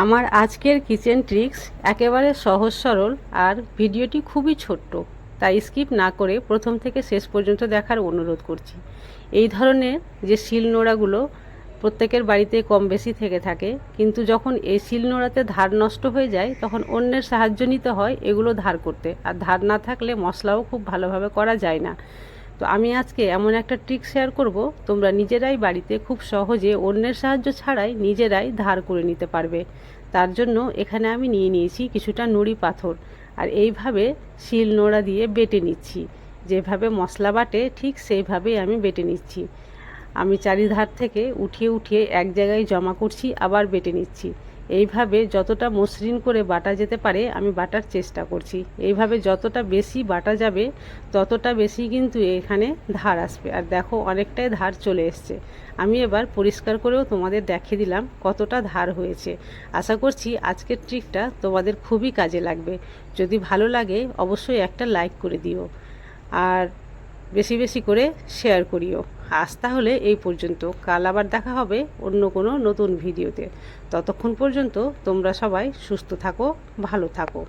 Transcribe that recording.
আমার আজকের kitchen tricks একেবারে সহজ সরল আর ভিডিওটি খুবই ছোট্ট, তাই স্কিপ না করে প্রথম থেকে শেষ পর্যন্ত দেখার অনুরোধ করছি। এই ধরনের যে শিল নোড়াগুলো প্রত্যেকের বাড়িতে কম বেশি থেকে থাকে, কিন্তু যখন এই শিল নোড়াতে ধার নষ্ট হয়ে যায়, তখন অন্যের সাহায্য নিতে হয় এগুলো ধার করতে। আর ধার না থাকলে মশলাও খুব ভালোভাবে করা যায় না। তো আমি আজকে এমন একটা ট্রিক শেয়ার করব, তোমরা নিজেরাই বাড়িতে খুব সহজে অন্যের সাহায্য ছাড়াই নিজেরাই ধার করে নিতে পারবে। তার জন্য এখানে আমি নিয়ে নিয়েছি কিছুটা নুড়ি পাথর আর এইভাবে শিল নোড়া দিয়ে বেটে নিচ্ছি। যেভাবে মশলা বাটে, ঠিক সেইভাবেই আমি বেটে নিচ্ছি। আমি চারিধার থেকে উঠিয়ে উঠিয়ে এক জায়গায় জমা করছি, আবার বেটে নিচ্ছি। এইভাবে যতটা মসৃণ করে বাটা যেতে পারে, আমি বাটার চেষ্টা করছি। এইভাবে যতটা বেশি বাটা যাবে, ততটা বেশি কিন্তু এখানে ধার আসবে। আর দেখো, অনেকটাই ধার চলে এসছে। আমি এবার পরিষ্কার করেও তোমাদের দেখিয়ে দিলাম কতটা ধার হয়েছে। আশা করছি আজকের ট্রিকটা তোমাদের খুবই কাজে লাগবে। যদি ভালো লাগে, অবশ্যই একটা লাইক করে দিও। আর বেশি বেশি করে শেয়ার করিও। আজ তাহলে এই পর্যন্ত। কাল আবার দেখা হবে অন্য কোনো নতুন ভিডিওতে। ততক্ষণ পর্যন্ত তোমরা সবাই সুস্থ থাকো, ভালো থাকো।